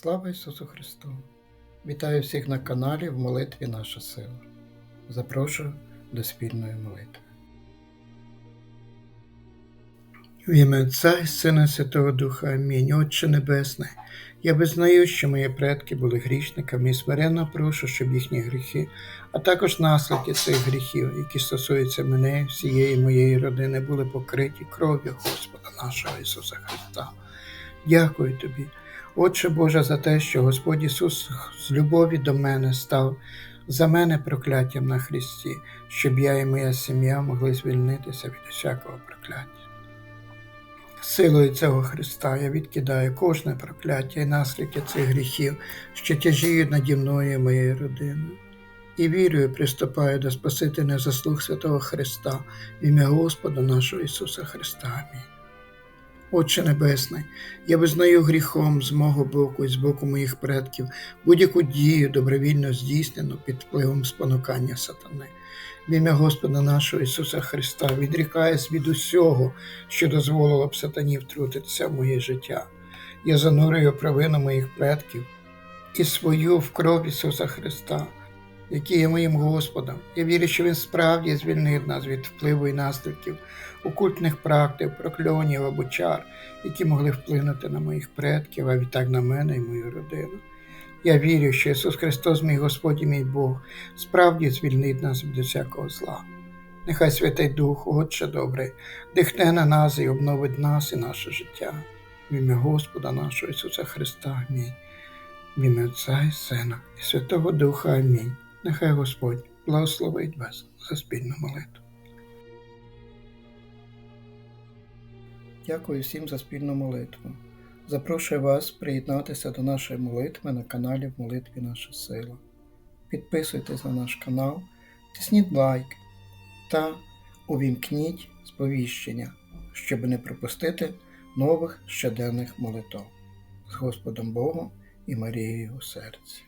Слава Ісусу Христу! Вітаю всіх на каналі в молитві Наша сила. Запрошую до спільної молитви. В ім'я Отця і Сина Святого Духа Амінь. Отче Небесний, я визнаю, що мої предки були грішниками і смиренно прошу, щоб їхні гріхи, а також наслідки цих гріхів, які стосуються мене всієї моєї родини, були покриті кров'ю Господа нашого Ісуса Христа. Дякую тобі, Отче Боже, за те, що Господь Ісус з любові до мене став за мене прокляттям на Христі, щоб я і моя сім'я могли звільнитися від усякого прокляття. Силою цього Христа я відкидаю кожне прокляття і наслідки цих гріхів, що тяжіють наді мною і моєю родиною. І вірою приступаю до Спасительних заслуг святого Христа в ім'я Господа нашого Ісуса Христа. Амінь. Отче Небесний, я визнаю гріхом з мого боку і з боку моїх предків будь-яку дію добровільно здійснену під впливом спонукання сатани. В ім'я Господа нашого Ісуса Христа відрікаюсь від усього, що дозволило б сатані втрутитися в моє життя. Я занурюю провину моїх предків і свою в кров Ісуса Христа, який є моїм Господом. Я вірю, що Він справді звільнив нас від впливу і наслідків окультних практик, прокльонів або чар, які могли вплинути на моїх предків, а відтак на мене і мою родину. Я вірю, що Ісус Христос, мій Господь і мій Бог, справді звільнить нас від усякого зла. Нехай Святий Дух, Отче добрий, дихне на нас і обновить нас і наше життя. В ім'я Господа нашого Ісуса Христа. Амінь. В ім'я Отця і Сина і Святого Духа. Амінь. Нехай Господь благословить вас за спільну молитву. Дякую всім за спільну молитву. Запрошую вас приєднатися до нашої молитви на каналі в молитві Наша Сила. Підписуйтесь на наш канал, тисніть лайк та увімкніть сповіщення, щоб не пропустити нових щоденних молитв з Господом Богом і Марією у серці.